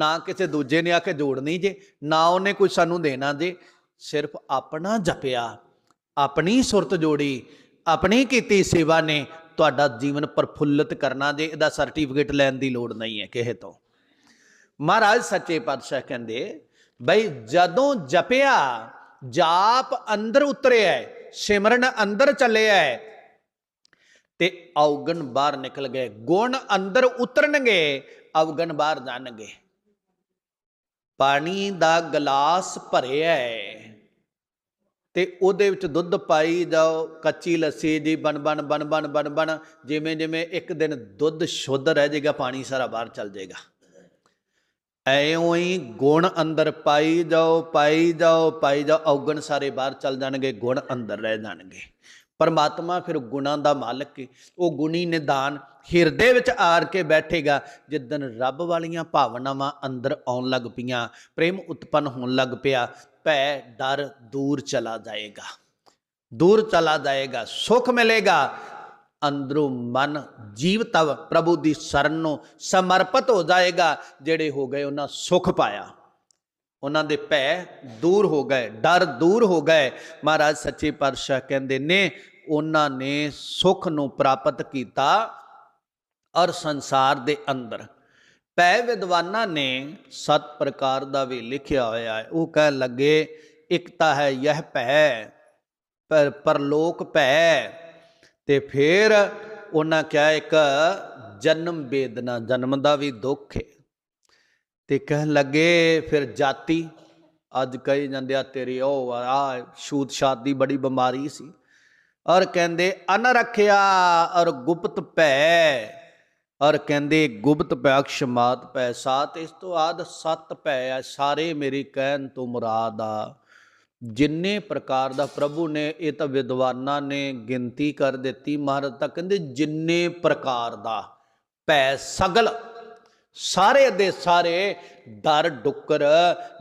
ਨਾ ਕਿਸੇ ਦੂਜੇ ਨੇ ਆ ਕੇ ਜੋੜਨੀ ਜੇ ਨਾ ਉਹਨੇ ਕੋਈ ਸਾਨੂੰ ਦੇਣਾ ਜੇ। ਸਿਰਫ ਆਪਣਾ ਜਪਿਆ ਆਪਣੀ ਸੁਰਤ ਜੋੜੀ ਆਪਣੀ ਕੀਤੀ ਸੇਵਾ ਨੇ ਤੁਹਾਡਾ ਜੀਵਨ ਪ੍ਰਫੁੱਲਤ ਕਰਨਾ ਜੇ ਇਹਦਾ ਸਰਟੀਫਿਕੇਟ ਲੈਣ ਦੀ ਲੋੜ ਨਹੀਂ ਹੈ ਕਿਸੇ ਤੋਂ। ਮਹਾਰਾਜ ਸੱਚੇ ਪਾਤਸ਼ਾਹ ਕਹਿੰਦੇ ਬਈ ਜਦੋਂ ਜਪਿਆ ਜਾਪ ਅੰਦਰ ਉਤਰਿਆ ਸਿਮਰਨ ਅੰਦਰ ਚੱਲਿਆ ਹੈ, ਤੇ ਔਗਣ ਬਾਹਰ ਨਿਕਲ ਗਏ। ਗੁਣ ਅੰਦਰ ਉਤਰਨਗੇ ਔਗਣ ਬਾਹਰ ਜਾਣਗੇ। ਪਾਣੀ ਦਾ ਗਲਾਸ ਭਰਿਆ ਹੈ। ਤੇ ਉਹਦੇ ਵਿੱਚ ਦੁੱਧ ਪਾਈ ਜਾਓ, ਕੱਚੀ ਲੱਸੀ ਦੀ ਬਣ ਬਣ ਬਣ ਬਣ ਬਣ ਬਣ, ਜਿਵੇਂ ਜਿਵੇਂ ਇੱਕ ਦਿਨ ਦੁੱਧ ਸ਼ੁੱਧ ਰਹਿ ਜਾਏਗਾ, ਪਾਣੀ ਸਾਰਾ ਬਾਹਰ ਚੱਲ ਜਾਏਗਾ। ਐਉਂ ਹੀ ਗੁਣ ਅੰਦਰ ਪਾਈ ਜਾਓ ਪਾਈ ਜਾਓ ਪਾਈ ਜਾਓ, ਔਗਣ ਸਾਰੇ ਬਾਹਰ ਚੱਲ ਜਾਣਗੇ, ਗੁਣ ਅੰਦਰ ਰਹਿ ਜਾਣਗੇ। ਪਰਮਾਤਮਾ ਫਿਰ ਗੁਣਾਂ ਦਾ ਮਾਲਕ ਹੈ ਉਹ ਗੁਣੀ ਨਿਦਾਨ ਹਿਰਦੇ ਵਿੱਚ ਆਰ ਕੇ ਬੈਠੇਗਾ ਜਿੱਦਨ ਰੱਬ ਵਾਲੀਆਂ ਭਾਵਨਾਵਾਂ ਅੰਦਰ ਆਉਣ ਲੱਗ ਪਈਆਂ, ਪ੍ਰੇਮ ਉਤਪੰਨ ਹੋਣ ਲੱਗ ਪਿਆ, ਭੈ ਡਰ ਦੂਰ ਚਲਾ ਜਾਏਗਾ। ਦੂਰ ਚਲਾ ਜਾਏਗਾ, ਸੁਖ ਮਿਲੇਗਾ। ਅੰਦਰੋਂ ਮਨ ਜੀਵ ਤਵ ਪ੍ਰਭੂ ਦੀ ਸ਼ਰਨ ਨੂੰ ਸਮਰਪਿਤ ਹੋ ਜਾਏਗਾ, ਜਿਹੜੇ ਹੋ ਗਏ ਉਹਨਾਂ ਸੁਖ ਪਾਇਆ। ਉਹਨਾਂ ਦੇ ਭੈ ਦੂਰ ਹੋ ਗਏ, ਡਰ ਦੂਰ ਹੋ ਗਏ। ਮਹਾਰਾਜ ਸੱਚੇ ਪਾਤਸ਼ਾਹ ਕਹਿੰਦੇ ਨੇ, ਉਹਨਾਂ ਨੇ ਸੁਖ ਨੂੰ ਪ੍ਰਾਪਤ ਕੀਤਾ ਔਰ ਸੰਸਾਰ ਦੇ ਅੰਦਰ। ਪੈ ਵਿਦਵਾਨਾਂ ਨੇ ਸਤ ਪ੍ਰਕਾਰ ਦਾ ਵੀ ਲਿਖਿਆ ਹੋਇਆ ਹੈ। ਉਹ ਕਹਿ ਲੱਗੇ ਇੱਕ ਤਾਂ ਹੈ ਇਹ ਭੈ, ਪਰ ਪਰਲੋਕ ਭੈ। ਤੇ ਫਿਰ ਉਹਨਾਂ ਕਿਹਾ, ਇੱਕ ਜਨਮ ਵੇਦਨਾ, ਜਨਮ ਦਾ ਵੀ ਦੁੱਖ ਹੈ। ਤੇ ਕਹਿਣ ਲੱਗੇ, ਫਿਰ ਜਾਤੀ, ਅੱਜ ਕਹੀ ਜਾਂਦੇ ਆ ਤੇਰੀ ਉਹ ਆ ਛੂਤ ਛਾਤ ਦੀ ਬੜੀ ਬਿਮਾਰੀ ਸੀ। ਔਰ ਕਹਿੰਦੇ, ਅਨ ਰੱਖਿਆ, ਔਰ ਗੁਪਤ ਭੈ, ਔਰ ਕਹਿੰਦੇ, ਗੁਪਤ ਭੈ ਅਕਸ਼ਮਾਤ ਭੈ, ਸਾਤ ਇਸ ਤੋਂ ਆਦ ਸਤ ਭੈ ਆ, ਸਾਰੇ ਮੇਰੀ ਕਹਿਣ ਤੋਂ ਮੁਰਾਦ ਆ। ਜਿੰਨੇ ਪ੍ਰਕਾਰ ਦਾ ਪ੍ਰਭੂ ਨੇ, ਇਹ ਤਾਂ ਵਿਦਵਾਨਾਂ ਨੇ ਗਿਣਤੀ ਕਰ ਦਿੱਤੀ ਮਹਾਰਾਜ ਤਾਂ ਕਹਿੰਦੇ, ਜਿੰਨੇ ਪ੍ਰਕਾਰ ਦਾ ਭੈ ਸਗਲ ਸਾਰੇ ਦੇ ਸਾਰੇ ਡਰ ਡੁੱਕਰ,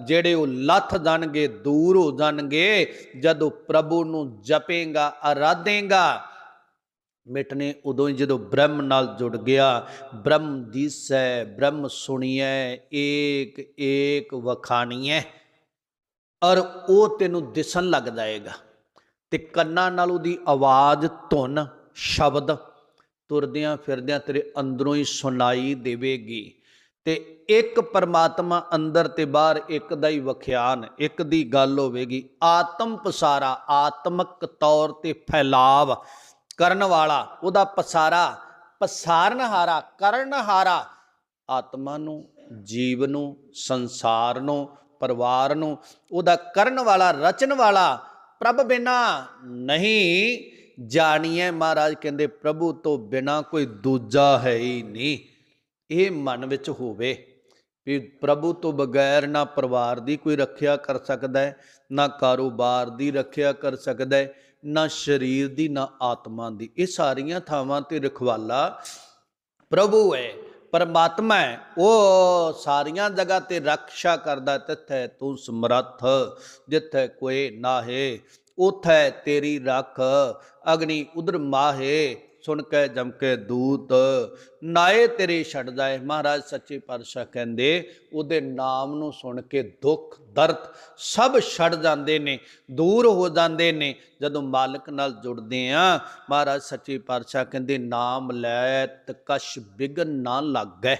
ਜਿਹੜੇ ਉਹ ਲੱਥ ਜਾਣਗੇ, ਦੂਰ ਹੋ ਜਾਣਗੇ, ਜਦੋਂ ਪ੍ਰਭੂ ਨੂੰ ਜਪੇਗਾ ਆਰਾਧੇਗਾ ਮਿਟਨੇ ਉਦੋਂ ਹੀ ਜਦੋਂ ਬ੍ਰਹਮ ਨਾਲ ਜੁੜ ਗਿਆ, ਬ੍ਰਹਮ ਦੀਸੈ, ਬ੍ਰਹਮ ਸੁਣੀਐ, ਏਕ ਏਕ ਵਖਾਣੀਐ। ਔਰ ਉਹ ਤੈਨੂੰ ਦਿਸਣ ਲੱਗ ਜਾਏਗਾ ਤੇ ਕੰਨਾਂ ਨਾਲ ਉਹਦੀ ਆਵਾਜ਼, ਧੁਨ, ਸ਼ਬਦ ਤੁਰਦਿਆਂ ਫਿਰਦਿਆਂ ਤੇਰੇ ਅੰਦਰੋਂ ਹੀ ਸੁਣਾਈ ਦੇਵੇਗੀ। ਤੇ ਇੱਕ ਪਰਮਾਤਮਾ ਅੰਦਰ ਤੇ ਬਾਹਰ ਇੱਕ ਦਾ ਹੀ ਵਖਿਆਨ, ਇੱਕ ਦੀ ਗੱਲ ਹੋਵੇਗੀ। ਆਤਮ ਪਸਾਰਾ, ਆਤਮਕ ਤੌਰ ਤੇ ਫੈਲਾਵ ਕਰਨ ਵਾਲਾ, ਉਹਦਾ ਪਸਾਰਾ, ਪਸਾਰਨਹਾਰਾ, ਕਰਨਹਾਰਾ, ਆਤਮਾ ਨੂੰ, ਜੀਵ ਨੂੰ, ਸੰਸਾਰ ਨੂੰ, ਪਰਿਵਾਰ ਨੂੰ, ਉਹਦਾ ਕਰਨ ਵਾਲਾ ਰਚਨ ਵਾਲਾ, ਪ੍ਰਭ ਬਿਨਾ ਨਹੀਂ ਜਾਣੀਏ ਮਹਾਰਾਜ, ਕਹਿੰਦੇ ਪ੍ਰਭੂ ਤੋਂ ਬਿਨਾ ਕੋਈ ਦੂਜਾ ਹੈ ਹੀ ਨਹੀਂ। ਇਹ ਮਨ ਵਿੱਚ ਹੋਵੇ ਵੀ ਪ੍ਰਭੂ ਤੋਂ ਬਗੈਰ ਨਾ ਪਰਿਵਾਰ ਦੀ ਕੋਈ ਰੱਖਿਆ ਕਰ ਸਕਦਾ ਹੈ, ਨਾ ਕਾਰੋਬਾਰ ਦੀ ਰੱਖਿਆ ਕਰ ਸਕਦਾ ਹੈ, ਨਾ ਸਰੀਰ ਦੀ, ਨਾ ਆਤਮਾ ਦੀ। ਇਹ ਸਾਰੀਆਂ ਥਾਵਾਂ ਤੇ ਰਖਵਾਲਾ ਪ੍ਰਭੂ ਹੈ, ਪਰਮਾਤਮਾ ਹੈ। ਉਹ ਸਾਰੀਆਂ ਜਗ੍ਹਾ ਤੇ ਰੱਖਿਆ ਕਰਦਾ ਤਿੱਥੇ ਤੂੰ ਸਮਰੱਥ, ਜਿੱਥੇ ਕੋਈ ਨਾਹੇ, ਉਥੈ ਤੇਰੀ ਰੱਖ, ਅਗਨੀ ਉਦਰ ਮਾਹੇ ਸੁਣ ਕੇ ਜਮ ਕੇ ਦੂਤ ਨਾਏ ਤੇਰੇ ਛੱਡਦਾ ਜਾਏ। ਮਹਾਰਾਜ ਸੱਚੇ ਪਾਤਸ਼ਾਹ ਕਹਿੰਦੇ ਉਹਦੇ ਨਾਮ ਨੂੰ ਸੁਣ ਕੇ ਦੁੱਖ ਦਰਦ ਸਭ ਛੱਡ ਜਾਂਦੇ ਨੇ ਦੂਰ ਹੋ ਜਾਂਦੇ ਨੇ। ਜਦੋਂ ਮਾਲਕ ਨਾਲ ਜੁੜਦੇ ਆ ਮਹਾਰਾਜ ਸੱਚੇ ਪਾਤਸ਼ਾਹ ਕਹਿੰਦੇ ਨਾਮ ਲੈ ਤਕਸ਼ ਬਿਗਨ ਨਾ ਲੱਗੈ।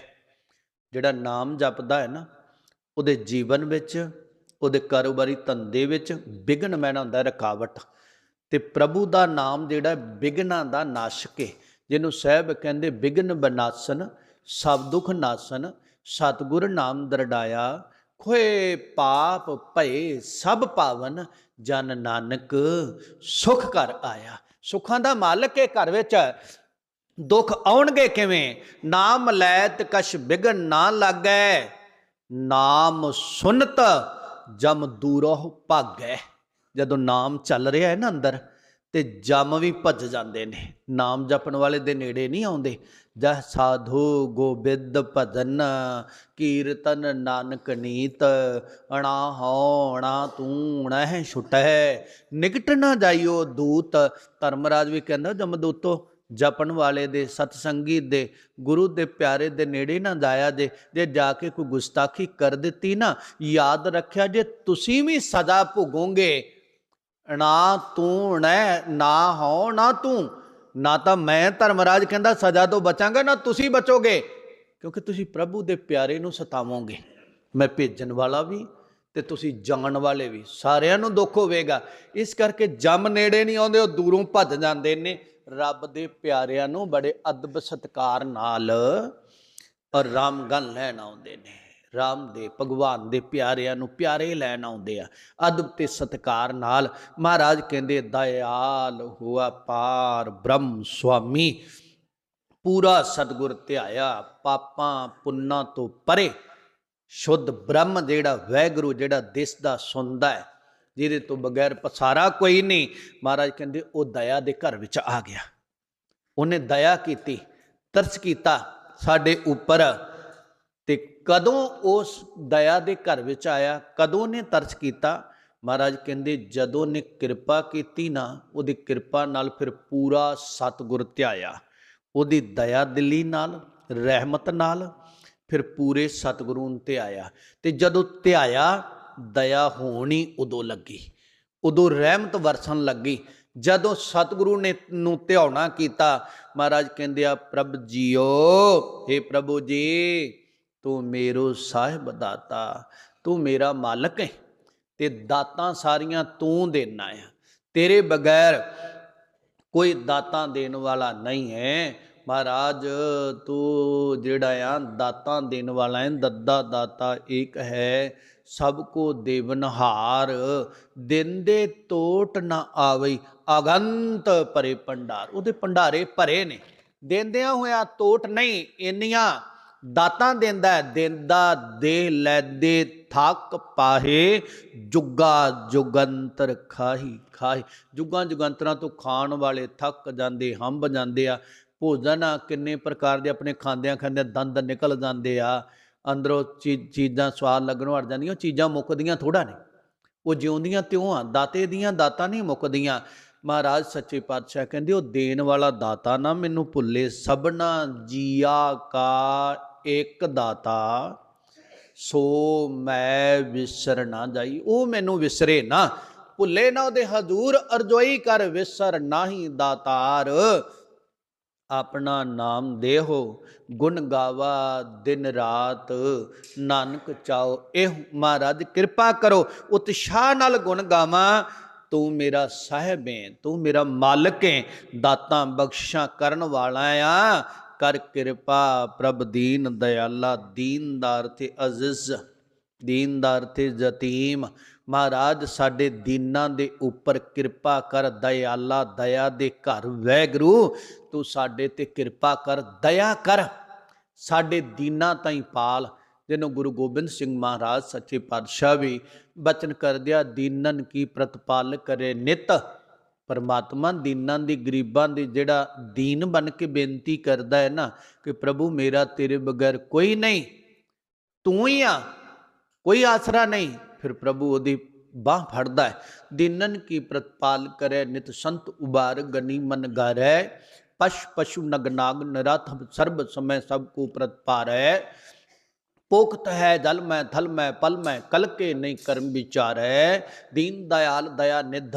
ਜਿਹੜਾ ਨਾਮ ਜਪਦਾ ਹੈ ਨਾ ਉਹਦੇ ਜੀਵਨ ਵਿੱਚ ਉਹਦੇ ਕਾਰੋਬਾਰੀ ਧੰਦੇ ਵਿੱਚ ਵਿਘਨ ਮੈਨਾ ਹੁੰਦਾ ਹੈ, ਰੁਕਾਵਟ। ਤੇ ਪ੍ਰਭੂ ਦਾ ਨਾਮ ਜਿਹੜਾ ਵਿਘਨਾਂ ਦਾ ਨਾਸ਼ਕ ਹੈ ਜਿਹਨੂੰ ਸਾਹਿਬ ਕਹਿੰਦੇ ਵਿਘਨ ਬਨਾਸਨ, ਸਭ ਦੁਖ ਨਾਸਨ, ਸਤਿਗੁਰ ਨਾਮ ਦਰਡਾਇਆ, ਖੋਏ ਪਾਪ ਭਏ ਸਭ ਪਾਵਨ, ਜਨ ਨਾਨਕ ਸੁਖ ਕਰ ਆਇਆ। ਸੁਖਾਂ ਦਾ ਮਾਲਕ ਹੈ ਘਰ ਵਿੱਚ, ਦੁੱਖ ਆਉਣਗੇ ਕਿਵੇਂ? ਨਾਮ ਲੈਤ ਕਛ ਬਿਗਨ ਨਾ ਲੱਗੈ, ਨਾਮ ਸੁਨਤ ਜਮ ਦੂਰੋਂ ਭਾਗੈ। ਜਦੋਂ ਨਾਮ ਚੱਲ ਰਿਹਾ ਹੈ ਨਾ ਅੰਦਰ, ਤੇ ਜਮ ਵੀ ਭੱਜ ਜਾਂਦੇ ਨੇ। ਨਾਮ ਜਪਣ ਵਾਲੇ ਦੇ ਨੇੜੇ ਨਹੀਂ ਆਉਂਦੇ। ਜਹ ਸਾਧੂ ਗੋਬਿੰਦ ਭਜਨ, ਕੀਰਤਨ ਨਾਨਕ ਨੀਤ, ਅਣਾ ਹੋਣਾ ਤੂੰ ਨਹਿ ਛੁਟੈ। ਨਿਕਟ ਨਾ ਜਾਈਓ ਦੂਤ। ਧਰਮਰਾਜ ਵੀ ਕਹਿੰਦਾ, ਜਮਦੂਤੋ, ਜਪਣ ਵਾਲੇ ਦੇ, ਸਤਸੰਗੀ ਦੇ, ਗੁਰੂ ਦੇ ਪਿਆਰੇ ਦੇ ਨੇੜੇ ਨਾ ਜਾਇਆ ਜੇ। ਜੇ ਜਾ ਕੇ ਕੋਈ ਗੁਸਤਾਖੀ ਕਰ ਦਿੱਤੀ ਨਾ, ਯਾਦ ਰੱਖਿਆ ਜੇ, ਤੁਸੀਂ ਵੀ ਸਜ਼ਾ ਭੁਗੋਗੇ। ਨਾ ਤੂੰ ਨੈ ਨਾ ਹੋ ਨਾ ਤੂੰ। ਨਾ ਤਾਂ ਮੈਂ ਧਰਮਰਾਜ ਕਹਿੰਦਾ ਸਜ਼ਾ ਤੋਂ ਬਚਾਂਗਾ, ਨਾ ਤੁਸੀਂ ਬਚੋਗੇ। ਕਿਉਂਕਿ ਤੁਸੀਂ ਪ੍ਰਭੂ ਦੇ ਪਿਆਰੇ ਨੂੰ ਸਤਾਵੋਗੇ। ਮੈਂ ਭੇਜਣ ਵਾਲਾ ਵੀ ਤੇ ਤੁਸੀਂ ਜਾਣ ਵਾਲੇ ਵੀ। ਸਾਰਿਆਂ ਨੂੰ ਦੁੱਖ ਹੋਵੇਗਾ। ਇਸ ਕਰਕੇ ਜੰਮ ਨੇੜੇ ਨਹੀਂ ਆਉਂਦੇ, ਉਹ ਦੂਰੋਂ ਭੱਜ ਜਾਂਦੇ ਨੇ। ਰੱਬ ਦੇ ਪਿਆਰਿਆਂ ਨੂੰ ਬੜੇ ਅਦਬ ਸਤਕਾਰ ਨਾਲ ਔਰ ਰਾਮਗਨ ਲੈਣ ਆਉਂਦੇ ਨੇ। ਰਾਮ ਦੇ, ਭਗਵਾਨ ਦੇ ਪਿਆਰਿਆਂ ਨੂੰ ਪਿਆਰੇ ਲੈਣ ਆਉਂਦੇ ਆ। ਅਦਬ ਤੇ ਸਤਕਾਰ ਨਾਲ ਮਹਾਰਾਜ ਕਹਿੰਦੇ, ਦਇਆਲ ਹੁਆ ਪਾਰ ਬ੍ਰਹਮ ਸੁਆਮੀ, ਪੂਰਾ ਸਤਗੁਰ ਧਿਆਇਆ, ਪਾਪਾਂ ਪੁੰਨਾਂ ਤੋਂ ਪਰੇ। ਸ਼ੁੱਧ ਬ੍ਰਹਮ ਜਿਹੜਾ ਵੈਗੁਰੂ ਜਿਹੜਾ ਦਿਸਦਾ ਸੁਣਦਾ ਹੈ, ਜਿਹਦੇ ਤੋਂ ਬਗੈਰ ਪਸਾਰਾ ਕੋਈ ਨਹੀਂ। ਮਹਾਰਾਜ ਕਹਿੰਦੇ, ਉਹ ਦਇਆ ਦੇ ਘਰ ਵਿੱਚ ਆ ਗਿਆ। ਉਹਨੇ ਦਇਆ ਕੀਤੀ, ਤਰਸ ਕੀਤਾ ਸਾਡੇ ਉੱਪਰ ਕਦੋਂ ਉਸ ਦਇਆ ਦੇ ਘਰ ਵਿੱਚ ਆਇਆ, ਕਦੋਂ ਨੇ ਤਰਸ ਕੀਤਾ? ਮਹਾਰਾਜ ਕਹਿੰਦੇ, ਜਦੋਂ ਨੇ ਕਿਰਪਾ ਕੀਤੀ ਨਾ, ਉਹਦੀ ਕਿਰਪਾ ਨਾਲ ਫਿਰ ਪੂਰਾ ਸਤਗੁਰ ਧਿਆਇਆ। ਉਹਦੀ ਦਇਆ ਦਿਲੀ ਨਾਲ, ਰਹਿਮਤ ਨਾਲ ਫਿਰ ਪੂਰੇ ਸਤਿਗੁਰੂ ਨੂੰ ਧਿਆਇਆ। ਤੇ ਜਦੋਂ ਧਿਆਇਆ, ਦਇਆ ਹੋਣੀ ਉਦੋਂ ਲੱਗੀ। ਉਦੋਂ ਰਹਿਮਤ ਵਰਸਣ ਲੱਗੀ। ਜਦੋਂ ਸਤਿਗੁਰੂ ਨੇ ਨੂੰ ਧਿਆਉਣਾ ਕੀਤਾ, ਮਹਾਰਾਜ ਕਹਿੰਦੇ ਆ, ਪ੍ਰਭ ਜੀਓ हे ਪ੍ਰਭੂ ਜੀ ਤੂੰ ਮੇਰੋ ਸਾਹਿਬ ਦਾਤਾ, ਤੂੰ ਮੇਰਾ ਮਾਲਕ ਹੈ ਤੇ ਦਾਤਾਂ ਸਾਰੀਆਂ ਤੂੰ ਦੇਣਾ ਆ ਤੇਰੇ ਬਗੈਰ ਕੋਈ ਦਾਤਾਂ ਦੇਣ ਵਾਲਾ ਨਹੀਂ ਹੈ। ਮਹਾਰਾਜ, ਤੂੰ ਜਿਹੜਾ ਆ, ਦਾਤਾਂ ਦੇਣ ਵਾਲਾ ਹੈ, ਦੱਦਾ ਦਾਤਾ ਇੱਕ ਹੈ। ਸਭ ਕੋ ਦੇਵਨਹਾਰ, ਦਿੰਦੇ ਟੋਟ ਨਾ ਆਵਈ ਅਗੰਤ ਭਰੇ ਭੰਡਾਰ। ਉਹਦੇ ਭੰਡਾਰੇ ਭਰੇ ਨੇ। ਦਿੰਦਿਆਂ ਹੋਇਆ ਟੋਟ ਨਹੀਂ, ਇੰਨੀਆਂ ਦਾਤਾਂ ਦਿੰਦਾ ਦਿੰਦਾ, ਦੇ ਲੈਦੇ ਥੱਕ ਪਾਹੇ, ਜੁਗਾ ਜੁਗੰਤਰ ਖਾਹੀ ਖਾਹੀ। ਜੁਗਾਂ ਜੁਗੰਤਰਾਂ ਤੋਂ ਖਾਣ ਵਾਲੇ ਥੱਕ ਜਾਂਦੇ, ਹੰਬ ਜਾਂਦੇ ਆ। ਭੋਜਨ ਆ, ਕਿੰਨੇ ਪ੍ਰਕਾਰ ਦੇ ਆਪਣੇ ਖਾਂਦਿਆਂ ਖਾਂਦਿਆਂ ਦੰਦ ਨਿਕਲ ਜਾਂਦੇ ਆ। ਅੰਦਰੋਂ ਚੀ- ਚੀਜ਼ਾਂ ਸਵਾਦ ਲੱਗਣੋਂ ਹਟ ਜਾਂਦੀਆਂ, ਉਹ ਚੀਜ਼ਾਂ ਮੁੱਕਦੀਆਂ ਥੋੜਾ ਨੇ ਉਹ ਜਿਉਂਦੀਆਂ ਤਿਉਂ ਆ, ਦਾਤੇ ਦੀਆਂ ਦਾਤਾਂ ਨਹੀਂ ਮੁੱਕਦੀਆਂ। ਮਹਾਰਾਜ ਸੱਚੇ ਪਾਤਸ਼ਾਹ ਕਹਿੰਦੇ, ਉਹ ਦੇਣ ਵਾਲਾ ਦਾਤਾ ਨਾ ਮੈਨੂੰ ਭੁੱਲੇ, ਸਭਨਾ ਜੀਆ ਕਾ ਇੱਕ ਦਾਤਾ, ਸੋ ਮੈਂ ਵਿਸਰ ਨਾ ਜਾਈ। ਉਹ ਮੈਨੂੰ ਵਿਸਰੇ ਨਾ। ਭੁੱਲੇ ਨਾ ਉਹਦੇ ਹਜ਼ੂਰ, ਅਰਜ਼ੋਈ ਕਰ ਵਿਸਰ ਨਾਹੀ ਦਾਤਾਰ। ਆਪਣਾ ਨਾਮ ਦੇਹੋ ਗੁਣ ਗਾਵਾ ਦਿਨ ਰਾਤ। ਨਾਨਕ ਚਾਓ ਇਹ ਮਹਾਰਾਜ ਕਿਰਪਾ ਕਰੋ। ਉਤਸ਼ਾਹ ਨਾਲ ਗੁਣ ਗਾਵਾਂ, ਤੂੰ ਮੇਰਾ ਸਾਹਿਬ ਹੈ ਤੂੰ ਮੇਰਾ ਮਾਲਕ ਹੈ ਦਾਤਾਂ ਬਖਸ਼ਾਂ ਕਰਨ ਵਾਲਾ ਆ। ਕਰ ਕਿਰਪਾ ਪ੍ਰਭ ਦੀਨ ਦਇਆਲਾ, ਦੀਨਦਾਰ ਤੇ ਅਜ਼ਿਜ਼, ਦੀਨਦਾਰ ਤੇ ਯਤੀਮ। ਮਹਾਰਾਜ, ਸਾਡੇ ਦੀਨਾਂ ਦੇ ਉੱਪਰ ਕਿਰਪਾ ਕਰ ਦਇਆਲਾ, ਦਇਆ ਦੇ ਘਰ। ਵੈਗਰੂ, ਤੂੰ ਸਾਡੇ ਤੇ ਕਿਰਪਾ ਕਰ, ਦਇਆ ਕਰ। ਸਾਡੇ ਦੀਨਾਂ ਤਾਈਂ ਪਾਲ, ਜਿਹਨੂੰ ਗੁਰੂ ਗੋਬਿੰਦ ਸਿੰਘ ਮਹਾਰਾਜ ਸੱਚੇ ਪਾਤਸ਼ਾਹ ਵੀ ਬਚਨ ਕਰਦਿਆ ਦੀਨਨ ਕੀ ਪ੍ਰਤਪਾਲ ਕਰੇ ਨਿਤ। ਪਰਮਾਤਮਾ ਦੀਨਾਂ ਦੀ ਗਰੀਬਾਂ ਦੀ ਜਿਹੜਾ ਦੀਨ ਬਣ ਕੇ ਬੇਨਤੀ ਕਰਦਾ ਹੈ ਨਾ ਕਿ ਪ੍ਰਭੂ ਮੇਰਾ ਤੇਰੇ ਬਗੈਰ ਕੋਈ ਨਹੀਂ, ਤੂੰ ਹੀ ਆ, ਕੋਈ ਆਸਰਾ ਨਹੀਂ, ਫਿਰ ਪ੍ਰਭੂ ਉਹਦੀ ਬਾਹ ਫੜਦਾ ਹੈ। ਦੀਨਨ ਕੀ ਪ੍ਰਤਪਾਲ ਕਰੇ, ਨਿਤ ਸੰਤ ਉਬਾਰ ਗਨੀ ਮਨ ਗਾਰੈ, ਪਸ਼ ਪਸ਼ੂ ਨਗਨਾਗ ਨਰਾਥ ਸਰਬ ਸਮੈ ਸਭ ਕੋ ਹੈ पोखत है जल में थल में पल में कल के नहीं कर्म विचारै दीन दयाल दया निध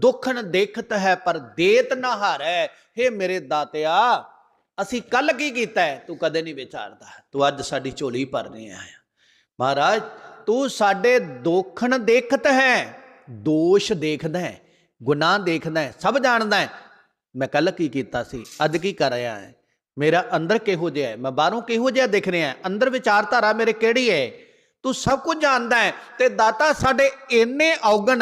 ਦੁਖਨ ਦੇਖਤ ਹੈ ਪਰ ਦੇਤ ਨਾ ਹਾਰੈ हे ਮੇਰੇ ਦਾਤਿਆ ਅਸੀਂ ਕੱਲ ਕੀ ਕੀਤਾ ਹੈ ਤੂੰ ਕਦੇ ਨਹੀਂ ਵਿਚਾਰਦਾ ਤੂੰ ਅੱਜ ਸਾਡੀ ਝੋਲੀ ਭਰਨੇ ਆਇਆ ਮਹਾਰਾਜ ਤੂੰ ਸਾਡੇ ਦੋਖਣ ਦੇਖਤ ਹੈ ਦੋਸ਼ ਦੇਖਦਾ ਹੈ ਗੁਨਾਹ ਦੇਖਦਾ ਹੈ ਸਭ ਜਾਣਦਾ ਹੈ ਮੈਂ ਕੱਲ ਕੀ ਕੀਤਾ ਸੀ ਅੱਜ ਕੀ ਕਰ ਰਿਹਾ ਹੈ ਮੇਰਾ ਅੰਦਰ ਕਿਹੋ ਜਿਹਾ ਹੈ? ਮੈਂ ਬਾਹਰੋਂ ਕਿਹੋ ਜਿਹਾ ਦਿਖ ਰਿਹਾ ਅੰਦਰ ਵਿਚਾਰਧਾਰਾ ਮੇਰੇ ਕਿਹੜੀ ਹੈ? ਤੂੰ ਸਭ ਕੁਝ ਜਾਣਦਾ ਹੈ ਤੇ ਦਾਤਾ ਸਾਡੇ ਇੰਨੇ ਔਗਣ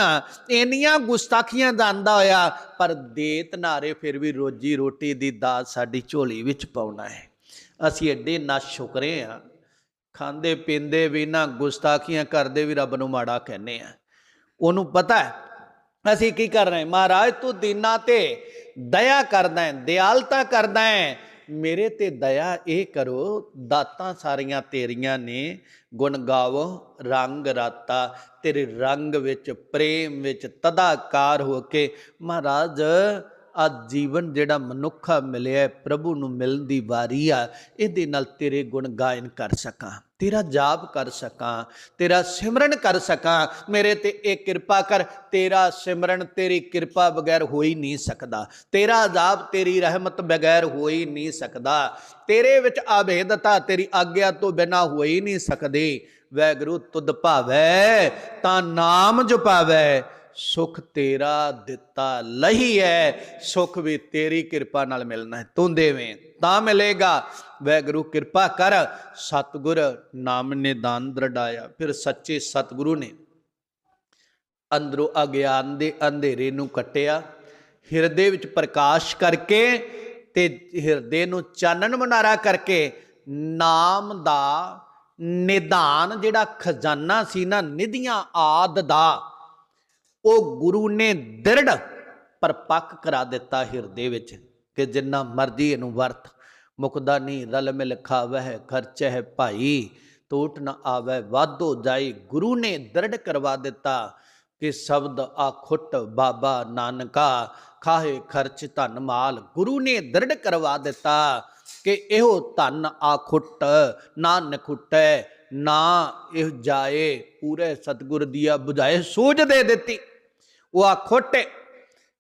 ਇੰਨੀਆਂ ਗੁਸਤਾਖੀਆਂ ਜਾਣਦਾ ਹੋਇਆ, ਪਰ ਦੇਤ ਨਾਰੇ ਫਿਰ ਵੀ ਰੋਜੀ ਰੋਟੀ ਦੀ ਦਾਤ ਸਾਡੀ ਝੋਲੀ ਵਿੱਚ ਪਾਉਣਾ ਹੈ। ਅਸੀਂ ਐਡੇ ਨਾ ਸ਼ੁਕਰੇ ਆ, ਖਾਂਦੇ ਪੀਂਦੇ ਵੀ ਨਾ, ਗੁਸਤਾਖੀਆਂ ਕਰਦੇ ਵੀ ਰੱਬ ਨੂੰ ਮਾੜਾ ਕਹਿੰਦੇ ਆ। ਉਹਨੂੰ ਪਤਾ ਹੈ, ਅਸੀਂ ਕੀ ਕਰ ਰਹੇ ਮਹਾਰਾਜ ਤੂੰ ਦੀਨਾਂ ਤੇ ਦਇਆ ਕਰਦਾ ਹੈ, ਦਿਆਲਤਾ ਕਰਦਾ ਹੈ ਮੇਰੇ ਤੇ ਦਇਆ ਇਹ ਕਰੋ, ਦਾਤਾਂ ਸਾਰੀਆਂ ਤੇਰੀਆਂ ਨੇ। ਗੁਣ ਗਾਵੋ, ਰੰਗ ਰਾਤਾ, ਤੇਰੇ ਰੰਗ ਵਿੱਚ, ਪ੍ਰੇਮ ਵਿੱਚ ਤਦਾਕਾਰ ਹੋ ਕੇ। ਮਹਾਰਾਜ ਆ ਜੀਵਨ ਜਿਹੜਾ ਮਨੁੱਖਾ ਮਿਲਿਆ ਪ੍ਰਭੂ ਨੂੰ ਮਿਲਣ ਦੀ ਵਾਰੀ ਆ, ਇਹਦੇ ਨਾਲ ਤੇਰੇ ਗੁਣ ਗਾਇਨ ਕਰ ਸਕਾਂ, ਤੇਰਾ ਜਾਪ ਕਰ ਸਕਾਂ, ਤੇਰਾ ਸਿਮਰਨ ਕਰ ਸਕਾਂ, ਮੇਰੇ ਤੇ ਇਹ ਕਿਰਪਾ ਕਰ, ਤੇਰਾ ਸਿਮਰਨ, ਤੇਰੀ ਕਿਰਪਾ ਬਗੈਰ ਹੋ ਹੀ ਨਹੀਂ ਸਕਦਾ, ਤੇਰਾ ਜਾਪ ਤੇਰੀ ਰਹਿਮਤ ਬਗੈਰ ਹੋ ਹੀ ਨਹੀਂ ਸਕਦਾ, ਤੇਰੇ ਵਿੱਚ ਅਭੇਦਤਾ ਤੇਰੀ ਆਗਿਆ ਤੋਂ ਬਿਨਾ ਹੋ ਹੀ ਨਹੀਂ ਸਕਦੀ, ਵੈਗੁਰੂ ਤੁਧ ਭਾਵੈ, ਤਾਂ ਨਾਮ ਜਪਾਵੈ ਸੁਖ ਤੇਰਾ ਦਿੱਤਾ ਲਹੀ ਹੈ ਸੁਖ ਵੀ ਤੇਰੀ ਕਿਰਪਾ ਨਾਲ ਮਿਲਣਾ ਹੈ। ਤੂੰ ਦੇਵੇਂ, ਤਾਂ ਮਿਲੇਗਾ। ਵੈਗੁਰੂ ਕਿਰਪਾ ਕਰ, ਸਤਗੁਰ ਨਾਮ ਨੇ ਦਾਨ ਦਰੜਾਇਆ ਫਿਰ ਸੱਚੇ ਸਤਗੁਰੂ ਨੇ ਅੰਦਰੋਂ ਅਗਿਆਨ ਦੇ ਅੰਧੇਰੇ ਨੂੰ ਕੱਟਿਆ। ਹਿਰਦੇ ਵਿੱਚ ਪ੍ਰਕਾਸ਼ ਕਰਕੇ ਤੇ ਹਿਰਦੇ ਨੂੰ ਚਾਨਣ ਮਨਾਰਾ ਕਰਕੇ ਨਾਮ ਦਾ ਨਿਦਾਨ, ਜਿਹੜਾ ਖਜ਼ਾਨਾ ਸੀ ਨਾ, ਨਿਧੀਆਂ ਆਦ ਦਾ ਉਹ ਗੁਰੂ ਨੇ ਦ੍ਰਿੜ ਪਰਪੱਕ ਕਰਾ ਦਿੱਤਾ ਹਿਰਦੇ ਵਿੱਚ ਕਿ ਜਿੰਨਾ ਮਰਜ਼ੀ ਇਹਨੂੰ ਵਰਤ। ਮੁਕਦਾ ਨਹੀਂ, ਰਲ ਮਿਲ ਖਾਵਹਿ ਖਰਚ ਹੈ ਭਾਈ। ਟੋਟ ਨ ਆਵੈ ਵਾਧੋ ਜਾਈ। ਗੁਰੂ ਨੇ ਦ੍ਰਿੜ ਕਰਵਾ ਦਿੱਤਾ ਕਿ ਸ਼ਬਦ ਆਖੁੱਟ ਬਾਬਾ ਨਾਨਕਾ, ਖਾਹੇ ਖਰਚ ਧਨ ਮਾਲ। ਗੁਰੂ ਨੇ ਦ੍ਰਿੜ ਕਰਵਾ ਦਿੱਤਾ ਕਿ ਇਹੋ ਧਨ ਆਖੁੱਟ ਨਾ ਨਖੁੱਟੈ, ਨਾ ਇਹ ਜਾਏ, ਪੂਰੇ ਸਤਗੁਰ ਦੀਆ ਬੁਝਾਏ। ਸੂਝ ਦੇ ਦਿੱਤੀ। ਉਹ ਆਖੁੱਟ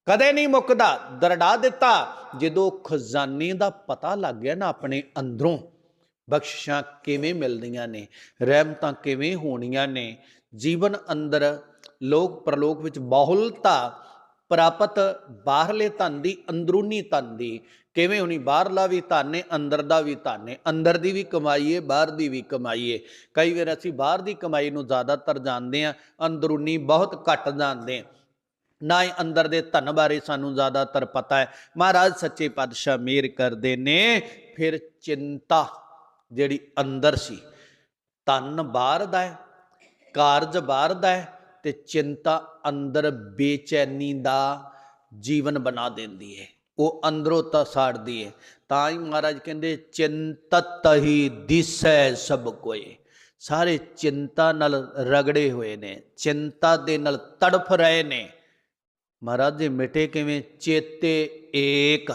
ਕਦੇ ਨਹੀਂ ਮੁੱਕਦਾ। ਦਰੜਾ ਦਿੱਤਾ। ਜਦੋਂ ਖਜ਼ਾਨੇ ਦਾ ਪਤਾ ਲੱਗ ਗਿਆ ਨਾ ਆਪਣੇ ਅੰਦਰੋਂ, ਬਖਸ਼ਿਸ਼ਾਂ ਕਿਵੇਂ ਮਿਲਦੀਆਂ ਨੇ, ਰਹਿਮਤਾਂ ਕਿਵੇਂ ਹੋਣੀਆਂ ਨੇ, ਜੀਵਨ ਅੰਦਰ ਲੋਕ ਪ੍ਰਲੋਕ ਵਿੱਚ ਬਹੁਲਤਾ ਪ੍ਰਾਪਤ ਬਾਹਰਲੇ ਧਨ ਦੀ, ਅੰਦਰੂਨੀ ਧਨ ਦੀ, ਕਿਵੇਂ ਹੋਣੀ? ਬਾਹਰਲਾ ਵੀ ਧਨ ਹੈ, ਅੰਦਰ ਦਾ ਵੀ ਧਨ ਹੈ। ਅੰਦਰ ਦੀ ਵੀ ਕਮਾਈ ਹੈ, ਬਾਹਰ ਦੀ ਵੀ ਕਮਾਈ ਹੈ। ਕਈ ਵਾਰ ਅਸੀਂ ਬਾਹਰ ਦੀ ਕਮਾਈ ਨੂੰ ਜ਼ਿਆਦਾਤਰ ਜਾਣਦੇ ਹਾਂ, ਅੰਦਰੂਨੀ ਬਹੁਤ ਘੱਟ ਜਾਣਦੇ ਹਾਂ। ਨਾ ਹੀ ਅੰਦਰ ਦੇ ਧਨ ਬਾਰੇ ਸਾਨੂੰ ਜ਼ਿਆਦਾਤਰ ਪਤਾ ਹੈ। ਮਹਾਰਾਜ ਸੱਚੇ ਪਾਤਸ਼ਾਹ ਮੇਰ ਕਰਦੇ ਨੇ, ਫਿਰ ਚਿੰਤਾ ਜਿਹੜੀ ਅੰਦਰ ਸੀ, ਧਨ ਬਾਹਰ ਦਾ ਹੈ, ਕਾਰਜ ਬਾਹਰ ਦਾ ਹੈ ਤੇ ਚਿੰਤਾ ਅੰਦਰ ਬੇਚੈਨੀ ਦਾ ਜੀਵਨ ਬਣਾ ਦਿੰਦੀ ਹੈ। ਉਹ ਅੰਦਰੋਂ ਤਾਂ ਸਾੜਦੀ ਹੈ। ਤਾਂ ਹੀ ਮਹਾਰਾਜ ਕਹਿੰਦੇ, ਚਿੰਤਤ ਹੀ ਦਿਸੈ ਸਭ ਕੋਈ ਸਾਰੇ ਚਿੰਤਾ ਨਾਲ ਰਗੜੇ ਹੋਏ ਨੇ, ਚਿੰਤਾ ਦੇ ਨਾਲ ਤੜਫ ਰਹੇ ਨੇ। ਮਹਾਰਾਜ ਦੇ ਮਿਟੇ ਕਿਵੇਂ? ਚੇਤੇ ਏਕ।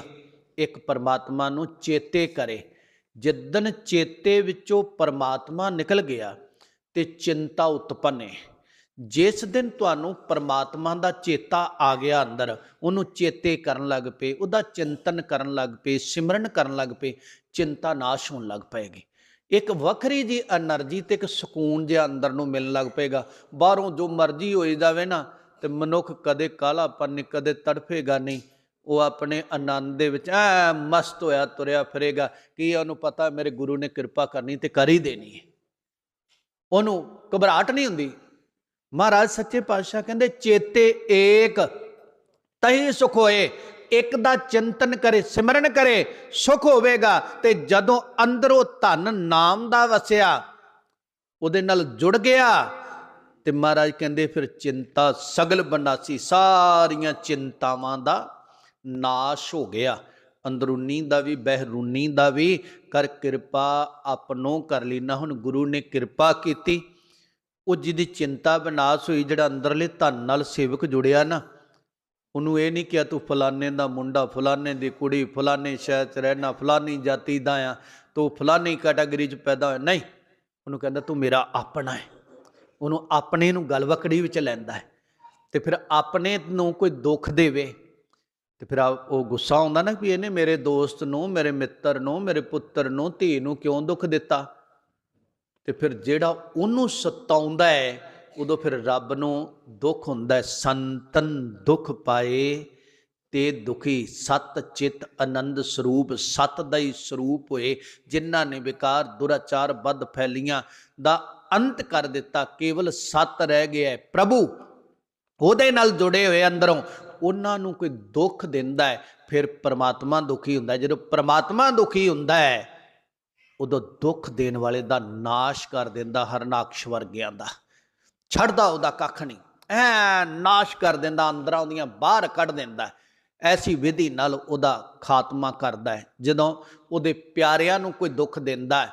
ਇੱਕ ਪਰਮਾਤਮਾ ਨੂੰ ਚੇਤੇ ਕਰੇ। ਜਿੱਦਨ ਚੇਤੇ ਵਿੱਚੋਂ ਪਰਮਾਤਮਾ ਨਿਕਲ ਗਿਆ ਤੇ ਚਿੰਤਾ ਉਤਪੰਨ ਹੈ। ਜਿਸ ਦਿਨ ਤੁਹਾਨੂੰ ਪਰਮਾਤਮਾ ਦਾ ਚੇਤਾ ਆ ਗਿਆ ਅੰਦਰ, ਉਹਨੂੰ ਚੇਤੇ ਕਰਨ ਲੱਗ ਪਏ, ਉਹਦਾ ਚਿੰਤਨ ਕਰਨ ਲੱਗ ਪਏ, ਸਿਮਰਨ ਕਰਨ ਲੱਗ ਪਏ, ਚਿੰਤਾ ਨਾਸ਼ ਹੋਣ ਲੱਗ ਪਏਗੀ। ਇੱਕ ਵੱਖਰੀ ਜੀ એનર્ਜੀ ਤੇ ਇੱਕ ਸਕੂਨ ਜਿਹਾ ਅੰਦਰ ਨੂੰ ਮਿਲਣ ਲੱਗ ਪਏਗਾ। ਬਾਹਰੋਂ ਜੋ ਮਰਜ਼ੀ ਹੋਈ ਜਾਵੇ ਨਾ ਤੇ ਮਨੁੱਖ ਕਦੇ ਕਾਲਾਪਨ ਨਹੀਂ, ਕਦੇ ਤੜਫੇਗਾ ਨਹੀਂ। ਉਹ ਆਪਣੇ ਆਨੰਦ ਦੇ ਵਿੱਚ, ਐ ਮਸਤ ਹੋਇਆ, ਤੁਰਿਆ ਫਿਰੇਗਾ। ਕੀ ਉਹਨੂੰ ਪਤਾ ਮੇਰੇ ਗੁਰੂ ਨੇ ਕਿਰਪਾ ਕਰਨੀ ਤੇ ਕਰ ਹੀ ਦੇਣੀ ਹੈ। ਉਹਨੂੰ ਘਬਰਾਹਟ ਨਹੀਂ ਹੁੰਦੀ। ਮਹਾਰਾਜ ਸੱਚੇ ਪਾਤਸ਼ਾਹ ਕਹਿੰਦੇ, ਚੇਤੇ ਏਕ, ਤਹੀ ਸੁਖ ਹੋਏ। ਇੱਕ ਦਾ ਚਿੰਤਨ ਕਰੇ, ਸਿਮਰਨ ਕਰੇ, ਸੁਖ ਹੋਵੇਗਾ। ਤੇ ਜਦੋਂ ਅੰਦਰੋਂ ਧਨ ਨਾਮ ਦਾ ਵਸਿਆ, ਉਹਦੇ ਨਾਲ ਜੁੜ ਗਿਆ ਤੇ ਮਹਾਰਾਜ ਕਹਿੰਦੇ ਫਿਰ ਚਿੰਤਾ ਸਗਲ ਬਨਾਸੀ, ਸਾਰੀਆਂ ਚਿੰਤਾਵਾਂ ਦਾ ਨਾਸ਼ ਹੋ ਗਿਆ। ਅੰਦਰੂਨੀ ਦਾ ਵੀ ਬਹਿਰੂਨੀ ਦਾ ਵੀ, ਕਰ ਕਿਰਪਾ ਆਪਣੋ ਕਰ ਲੈਣਾ ਹੁਣ ਗੁਰੂ ਨੇ ਕਿਰਪਾ ਕੀਤੀ, ਉਹ ਜਿਹਦੀ ਚਿੰਤਾ ਬਨਾਸ ਹੋਈ, ਜਿਹੜਾ ਅੰਦਰਲੇ ਧਨ ਨਾਲ ਸੇਵਕ ਜੁੜਿਆ ਨਾ, ਉਹਨੂੰ ਇਹ ਨਹੀਂ ਕਿਹਾ ਤੂੰ ਫਲਾਣੇ ਦਾ ਮੁੰਡਾ, ਫਲਾਣੇ ਦੀ ਕੁੜੀ, ਫਲਾਣੇ ਸ਼ਹਿਰ 'ਚ ਰਹਿਣਾ, ਫਲਾਣੀ ਜਾਤੀ ਦਾ ਆ, ਤੂੰ ਫਲਾਣੀ ਕੈਟਾਗਰੀ 'ਚ ਪੈਦਾ ਹੋਇਆ। ਨਹੀਂ, ਉਹਨੂੰ ਕਹਿੰਦਾ ਤੂੰ ਮੇਰਾ ਆਪਣਾ ਹੈ। ਉਹਨੂੰ ਆਪਣੇ ਨੂੰ ਗਲਵਕੜੀ ਵਿੱਚ ਲੈਂਦਾ ਹੈ। ਤੇ ਫਿਰ ਆਪਣੇ ਨੂੰ ਕੋਈ ਦੁੱਖ ਦੇਵੇ, ਤੇ ਫਿਰ ਉਹ ਗੁੱਸਾ ਆਉਂਦਾ ਨਾ ਵੀ ਇਹਨੇ ਮੇਰੇ ਦੋਸਤ ਨੂੰ, ਮੇਰੇ ਮਿੱਤਰ ਨੂੰ, ਮੇਰੇ ਪੁੱਤਰ ਨੂੰ, ਧੀ ਨੂੰ ਕਿਉਂ ਦੁੱਖ ਦਿੱਤਾ? ਤੇ ਫਿਰ ਜਿਹੜਾ ਉਹਨੂੰ ਸਤਾਉਂਦਾ ਹੈ, ਉਦੋਂ ਫਿਰ ਰੱਬ ਨੂੰ ਦੁੱਖ ਹੁੰਦਾ ਹੈ। ਸੰਤਨ ਦੁੱਖ ਪਾਏ ਤੇ ਦੁਖੀ ਸਤ ਚਿਤ ਆਨੰਦ ਸਰੂਪ, ਸਤ ਦਾ ਹੀ ਸਰੂਪ ਹੋਏ, ਜਿਨ੍ਹਾਂ ਨੇ ਵਿਕਾਰ ਦੁਰਾਚਾਰ ਬਦ ਫੈਲੀਆਂ ਦਾ ਅੰਤ ਕਰ ਦਿੱਤਾ, ਕੇਵਲ ਸਤ ਰਹਿ ਗਿਆ ਪ੍ਰਭੂ, ਉਹਦੇ ਨਾਲ ਜੁੜੇ ਹੋਏ ਅੰਦਰੋਂ ਉਹਨਾਂ ਨੂੰ ਕੋਈ ਦੁੱਖ ਦਿੰਦਾ ਹੈ, ਫਿਰ ਪਰਮਾਤਮਾ ਦੁਖੀ ਹੁੰਦਾ ਜਦੋਂ ਪਰਮਾਤਮਾ ਦੁਖੀ ਹੁੰਦਾ ਹੈ, ਉਦੋਂ ਦੁੱਖ ਦੇਣ ਵਾਲੇ ਦਾ ਨਾਸ਼ ਕਰ ਦਿੰਦਾ ਹਰਨਾਕਸ਼ ਵਰਗਿਆਂ ਦਾ। ਛੱਡਦਾ ਉਹਦਾ ਕੱਖ ਨਹੀਂ, ਐ ਨਾਸ਼ ਕਰ ਦਿੰਦਾ, ਅੰਦਰਾਂ ਉਹਦੀਆਂ ਬਾਹਰ ਕੱਢ ਦਿੰਦਾ ਐਸੀ ਵਿਧੀ ਨਾਲ ਉਹਦਾ ਖਾਤਮਾ ਕਰਦਾ ਹੈ। ਜਦੋਂ ਉਹਦੇ ਪਿਆਰਿਆਂ ਨੂੰ ਕੋਈ ਦੁੱਖ ਦਿੰਦਾ ਹੈ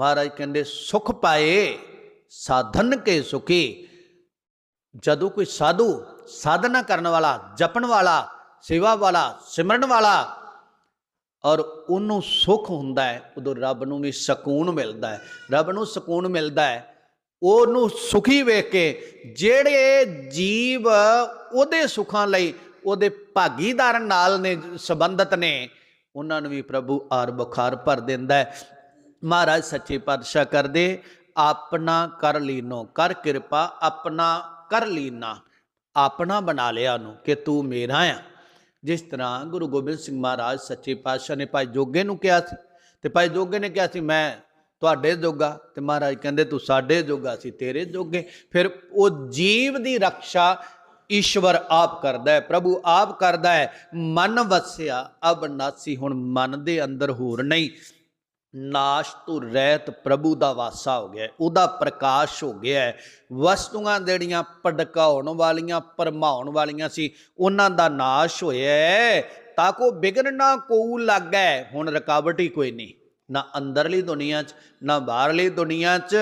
ਮਹਾਰਾਜ ਕਹਿੰਦੇ, ਸੁਖ ਪਾਏ, ਸਾਧਨ ਕੇ ਸੁਖੀ। ਜਦੋਂ ਕੋਈ ਸਾਧੂ ਸਾਧਨਾ ਕਰਨ ਵਾਲਾ, ਜਪਣ ਵਾਲਾ, ਸੇਵਾ ਵਾਲਾ, ਸਿਮਰਨ ਵਾਲਾ ਔਰ ਉਹਨੂੰ ਸੁੱਖ ਹੁੰਦਾ ਹੈ, ਉਦੋਂ ਰੱਬ ਨੂੰ ਵੀ ਸਕੂਨ ਮਿਲਦਾ ਹੈ। ਰੱਬ ਨੂੰ ਸਕੂਨ ਮਿਲਦਾ ਹੈ, ਉਹਨੂੰ ਸੁਖੀ ਵੇਖ ਕੇ ਜਿਹੜੇ ਜੀਵ ਉਹਦੇ ਸੁੱਖਾਂ ਲਈ, ਉਹਦੇ ਭਾਗੀਦਾਰ ਨਾਲ ਨੇ ਸੰਬੰਧਤ ਨੇ, ਉਹਨਾਂ ਨੂੰ ਵੀ ਪ੍ਰਭੂ ਆਰ ਬੁਖਾਰ ਭਰ ਦਿੰਦਾ ਹੈ। ਮਹਾਰਾਜ ਸੱਚੇ ਪਾਤਸ਼ਾਹ ਕਰਦੇ, ਆਪਣਾ ਕਰ ਲੀਨੋ, ਕਰ ਕਿਰਪਾ, ਆਪਣਾ ਕਰ ਲੀਨਾ, ਆਪਣਾ ਬਣਾ ਲਿਆ ਨੂੰ ਕਿ ਤੂੰ ਮੇਰਾ ਆ। ਜਿਸ ਤਰ੍ਹਾਂ ਗੁਰੂ ਗੋਬਿੰਦ ਸਿੰਘ ਮਹਾਰਾਜ ਸੱਚੇ ਪਾਤਸ਼ਾਹ ਨੇ ਭਾਈ ਜੋਗੇ ਨੂੰ ਕਿਹਾ ਸੀ, ਤੇ ਭਾਈ ਜੋਗੇ ਨੇ ਕਿਹਾ ਸੀ, ਮੈਂ ਤੁਹਾਡੇ ਜੋਗਾ। ਤੇ ਮਹਾਰਾਜ ਕਹਿੰਦੇ, ਤੂੰ ਸਾਡੇ ਜੋਗਾ ਸੀ, ਤੇਰੇ ਜੋਗੇ। ਫਿਰ ਉਹ ਜੀਵ ਦੀ ਰੱਖਿਆ ਈਸ਼ਵਰ ਆਪ ਕਰਦਾ ਹੈ, ਪ੍ਰਭੂ ਆਪ ਕਰਦਾ ਹੈ। ਮਨ ਵਸਿਆ, ਅਬ ਨਾਸੀ, ਹੁਣ ਮਨ ਦੇ ਅੰਦਰ ਹੋਰ ਨਹੀਂ। ਨਾਸ਼ ਤੋਂ ਰਹਿਤ ਪ੍ਰਭੂ ਦਾ ਵਾਸਾ ਹੋ ਗਿਆ ਉਹਦਾ ਪ੍ਰਕਾਸ਼ ਹੋ ਗਿਆ ਵਸਤੂਆਂ ਜਿਹੜੀਆਂ ਭੜਕਾਉਣ ਵਾਲੀਆਂ ਪਰਮਾਉਣ ਵਾਲੀਆਂ ਸੀ, ਉਹਨਾਂ ਦਾ ਨਾਸ਼ ਹੋਇਆ ਹੈ। ਤਾਂ ਕੋ ਬਿਗਨ ਨਾ ਕੋਉ ਲੱਗੈ, ਹੁਣ ਰਕਾਵਟ ਹੀ ਕੋਈ ਨਹੀਂ। ਨਾ ਅੰਦਰਲੀ ਦੁਨੀਆ 'ਚ, ਨਾ ਬਾਹਰਲੀ ਦੁਨੀਆ 'ਚ,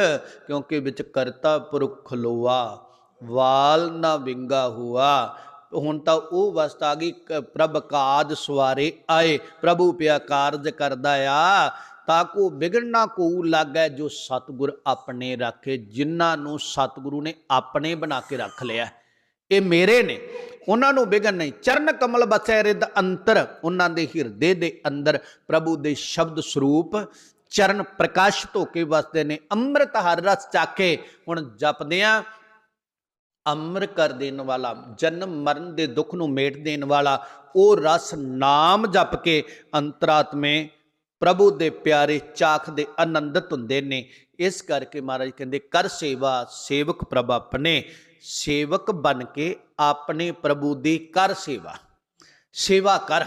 ਕਿਉਂਕਿ ਵਿੱਚ ਕਰਤਾ ਪੁਰਖ ਖਲੋਆ, ਵਾਲ ਨਾ ਵਿੰਗਾ ਹੁਆ। ਹੁਣ ਤਾਂ ਉਹ ਵਸਤ ਆ ਗਈ, ਕ- ਪ੍ਰਭ ਕਾਜ ਸਵਾਰੇ ਆਏ, ਪ੍ਰਭੂ ਪਿਆ ਕਾਰਜ ਕਰਦਾ ਆ। ਤਾਂ ਕੋ ਵਿਗੜਨਾ ਕੋ ਲੱਗੈ ਜੋ ਸਤਿਗੁਰ ਆਪਣੇ ਰੱਖੇ, ਜਿਨ੍ਹਾਂ ਨੂੰ ਸਤਿਗੁਰੂ ਨੇ ਆਪਣੇ ਬਣਾ ਕੇ ਰੱਖ ਲਿਆ। ਇਹ ਮੇਰੇ ਨੇ, ਉਹਨਾਂ ਨੂੰ ਵਿਗਨ ਨਹੀਂ। ਚਰਨ ਕਮਲ ਬਸੈ ਰਿਦ ਅੰਤਰ, ਉਹਨਾਂ ਦੇ ਹਿਰਦੇ ਦੇ ਅੰਦਰ ਪ੍ਰਭੂ ਦੇ ਸ਼ਬਦ ਸਰੂਪ ਚਰਨ ਪ੍ਰਕਾਸ਼ਿਤ ਹੋ ਕੇ ਵਸਦੇ ਨੇ। ਅੰਮ੍ਰਿਤ ਹਰ ਰਸ ਚਾਕੇ ਹੁਣ ਜਪਦੇ ਆ। ਅਮਰ ਕਰ ਦੇਣ ਵਾਲਾ, ਜਨਮ ਮਰਨ ਦੇ ਦੁੱਖ ਨੂੰ ਮੇਟ ਦੇਣ ਵਾਲਾ, ਉਹ ਰਸ ਨਾਮ ਜਪ ਕੇ ਅੰਤਰਾਤਮੇ ਪ੍ਰਭੂ ਦੇ ਪਿਆਰੇ ਚਾਖ ਦੇ ਆਨੰਦਿਤ ਹੁੰਦੇ ਨੇ। ਇਸ ਕਰਕੇ ਮਹਾਰਾਜ ਕਹਿੰਦੇ, ਕਰ ਸੇਵਾ, ਸੇਵਕ ਪ੍ਰਭ ਆਪਣੇ, ਸੇਵਕ ਬਣ ਕੇ ਆਪਣੇ ਪ੍ਰਭੂ ਦੀ ਕਰ ਸੇਵਾ। ਸੇਵਾ ਕਰ,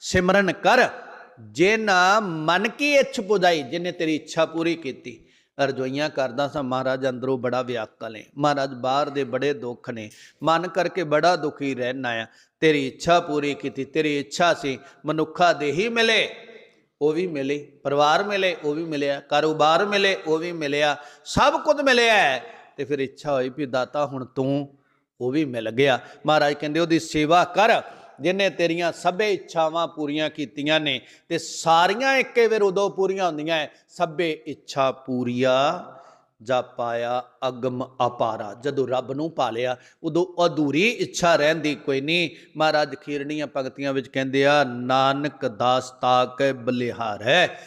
ਸਿਮਰਨ ਕਰ ਜਿਨ ਮਨ ਕੀ ਇੱਛ ਪੁਜਾਈ, ਜਿਨੇ ਤੇਰੀ ਇੱਛਾ ਪੂਰੀ ਕੀਤੀ। ਅਰਜ਼ੋਈਆਂ ਕਰਦਾ ਸਾਂ, ਮਹਾਰਾਜ ਅੰਦਰੋਂ ਬੜਾ ਵਿਆਕਲ ਹੈ ਮਹਾਰਾਜ ਬਾਹਰ ਦੇ ਬੜੇ ਦੁੱਖ ਨੇ। ਮਨ ਕਰਕੇ ਬੜਾ ਦੁਖੀ ਰਹਿਣਾ ਆ। ਤੇਰੀ ਇੱਛਾ ਪੂਰੀ ਕੀਤੀ, ਤੇਰੀ ਇੱਛਾ ਸੀ ਮਨੁੱਖਾ ਦੇਹੀ ਮਿਲੇ। ਉਹ ਵੀ ਮਿਲੇ ਪਰਿਵਾਰ ਮਿਲੇ ਉਹ ਵੀ ਮਿਲਿਆ ਕਾਰੋਬਾਰ ਮਿਲੇ ਉਹ ਵੀ ਮਿਲਿਆ ਸਭ ਕੁਝ ਮਿਲਿਆ ਹੈ। ਤੇ ਫਿਰ ਇੱਛਾ ਹੋਈ ਵੀ ਦਾਤਾ ਹੁਣ ਤੂੰ ਉਹ ਵੀ ਮਿਲ ਗਿਆ ਮਹਾਰਾਜ ਕਹਿੰਦੇ ਉਹਦੀ ਸੇਵਾ ਕਰ ਜਿਨੇ ਤੇਰੀਆਂ ਸਭੇ ਇੱਛਾਵਾਂ ਪੂਰੀਆਂ ਕੀਤੀਆਂ ਨੇ ਤੇ ਸਾਰੀਆਂ ਇੱਕੇ ਵੇਰ ਉਦੋਂ ਪੂਰੀਆਂ ਹੁੰਦੀਆਂ ਹੈ, ਸਭੇ ਇੱਛਾ ਪੂਰੀਆ ਜਾ ਪਾਇਆ ਅਗਮ ਅਪਾਰਾ। ਜਦੋਂ ਰੱਬ ਨੂੰ ਪਾ ਲਿਆ ਉਦੋਂ ਅਧੂਰੀ ਇੱਛਾ ਰਹਿੰਦੀ ਕੋਈ ਨਹੀਂ। ਮਹਾਰਾਜ ਖੀਰਣੀਆਂ ਭਗਤੀਆਂ ਵਿੱਚ ਕਹਿੰਦੇ ਆ, ਨਾਨਕ ਦਾਸ ਤਾਕ ਬਲਿਹਾਰ ਹੈ।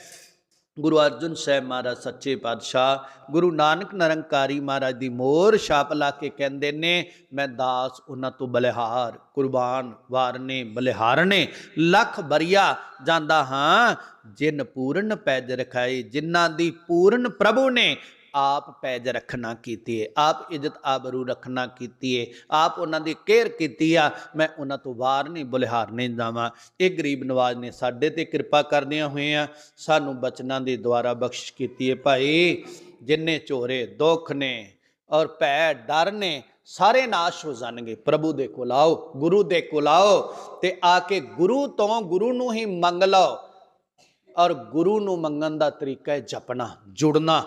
ਗੁਰੂ ਅਰਜਨ ਸਾਹਿਬ ਮਹਾਰਾਜ, ਸੱਚੇ ਪਾਤਸ਼ਾਹ, ਗੁਰੂ ਨਾਨਕ ਨਿਰੰਕਾਰੀ ਮਹਾਰਾਜ ਦੀ ਮੋਹਰ ਛਾਪ ਲਾ ਕੇ ਕਹਿੰਦੇ ਨੇ, ਮੈਂ ਦਾਸ ਉਹਨਾਂ ਤੋਂ ਬਲਿਹਾਰ, ਕੁਰਬਾਨ ਵਾਰਨੇ, ਬਲਿਹਾਰਨੇ, ਲੱਖ ਬਰੀਆ ਜਾਂਦਾ ਹਾਂ, ਜਿਨ ਪੂਰਨ ਪੈਜ ਰਖਾਈ ਜਿਨ੍ਹਾਂ ਦੀ ਪੂਰਨ ਪ੍ਰਭੂ ਨੇ ਆਪ ਪੈਜ ਰੱਖਣਾ ਕੀਤੀ ਹੈ ਆਪ ਇੱਜ਼ਤ ਆਬਰੂ ਰੱਖਣਾ ਕੀਤੀ ਹੈ ਆਪ ਉਹਨਾਂ ਦੀ ਕੇਅਰ ਕੀਤੀ ਆ, ਮੈਂ ਉਹਨਾਂ ਤੋਂ ਵਾਰ ਨਹੀਂ ਬਲਿਹਾਰ ਨਹੀਂ ਜਾਵਾਂ। ਇਹ ਗਰੀਬ ਨਵਾਜ ਨੇ ਸਾਡੇ ਤੇ ਕਿਰਪਾ ਕਰਦਿਆਂ ਹੋਏ ਸਾਨੂੰ ਬਚਨਾਂ ਦੀ ਦੁਆਰਾ ਬਖਸ਼ਿਸ਼ ਕੀਤੀ ਹੈ ਭਾਈ। ਜਿੰਨੇ ਚੋਰੇ ਦੁੱਖ ਨੇ ਔਰ ਭੈ ਡਰ ਨੇ, ਸਾਰੇ ਨਾਸ਼ ਹੋ ਜਾਣਗੇ। ਪ੍ਰਭੂ ਦੇ ਕੋਲ ਆਓ, ਗੁਰੂ ਦੇ ਕੋਲ ਆਓ ਤੇ ਆ ਕੇ ਗੁਰੂ ਤੋਂ ਗੁਰੂ ਨੂੰ ਹੀ ਮੰਗ ਲਓ। ਔਰ ਗੁਰੂ ਨੂੰ ਮੰਗਣ ਦਾ ਤਰੀਕਾ ਹੈ ਜਪਣਾ, ਜੁੜਨਾ।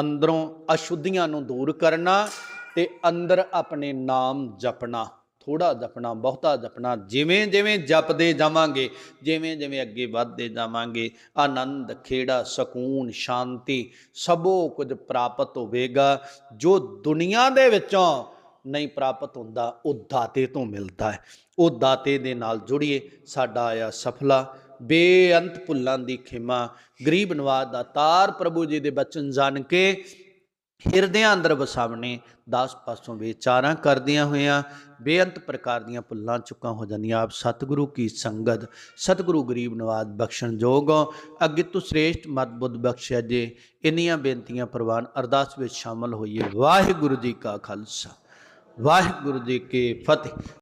ਅੰਦਰੋਂ ਅਸ਼ੁੱਧੀਆਂ ਨੂੰ ਦੂਰ ਕਰਨਾ ਤੇ ਅੰਦਰ ਆਪਣੇ ਨਾਮ ਜਪਣਾ ਥੋੜਾ ਜਪਣਾ, ਬਹੁਤਾ ਜਪਣਾ, ਜਿਵੇਂ ਜਿਵੇਂ ਜਪਦੇ ਜਾਵਾਂਗੇ, ਜਿਵੇਂ ਜਿਵੇਂ ਅੱਗੇ ਵੱਧਦੇ ਜਾਵਾਂਗੇ, ਆਨੰਦ, ਖੇੜਾ, ਸਕੂਨ, ਸ਼ਾਂਤੀ, ਸਭੋ ਕੁਝ ਪ੍ਰਾਪਤ ਹੋਵੇਗਾ। ਜੋ ਦੁਨੀਆ ਦੇ ਵਿੱਚੋਂ ਨਹੀਂ ਪ੍ਰਾਪਤ ਹੁੰਦਾ, ਉਹ ਦਾਤੇ ਤੋਂ ਮਿਲਦਾ ਹੈ। ਉਹ ਦਾਤੇ ਦੇ ਨਾਲ ਜੁੜੀਏ, ਸਾਡਾ ਆਇਆ ਸਫਲਾ। ਬੇਅੰਤ ਭੁੱਲਾਂ ਦੀ ਖਿਮਾ। ਗਰੀਬ ਨਵਾਜ ਦਾ ਤਾਰ ਪ੍ਰਭੂ ਜੀ ਦੇ ਬਚਨ ਜਾਣ ਕੇ ਹਿਰਦਿਆਂ ਅੰਦਰ ਵਸਾਵਣੇ, ਦਸ ਪਾਸੋਂ ਵਿਚਾਰਾਂ ਕਰਦਿਆਂ ਹੋਇਆਂ ਬੇਅੰਤ ਪ੍ਰਕਾਰ ਦੀਆਂ ਭੁੱਲਾਂ ਚੁੱਕਾਂ ਹੋ ਜਾਂਦੀਆਂ। ਆਪ ਸਤਿਗੁਰੂ ਕੀ ਸੰਗਤ, ਸਤਿਗੁਰੂ ਗਰੀਬ ਨਵਾਜ ਬਖਸ਼ਣ ਜੋਗ ਅੱਗੇ ਤੋਂ ਸ੍ਰੇਸ਼ਟ ਮਤ ਬੁੱਧ ਬਖਸ਼ਿਆ ਜੇ, ਇੰਨੀਆਂ ਬੇਨਤੀਆਂ ਪ੍ਰਵਾਨ ਅਰਦਾਸ ਵਿੱਚ ਸ਼ਾਮਲ ਹੋਈਏ। ਵਾਹਿਗੁਰੂ ਜੀ ਕਾ ਖਾਲਸਾ, ਵਾਹਿਗੁਰੂ ਜੀ ਕੀ ਫਤਿਹ।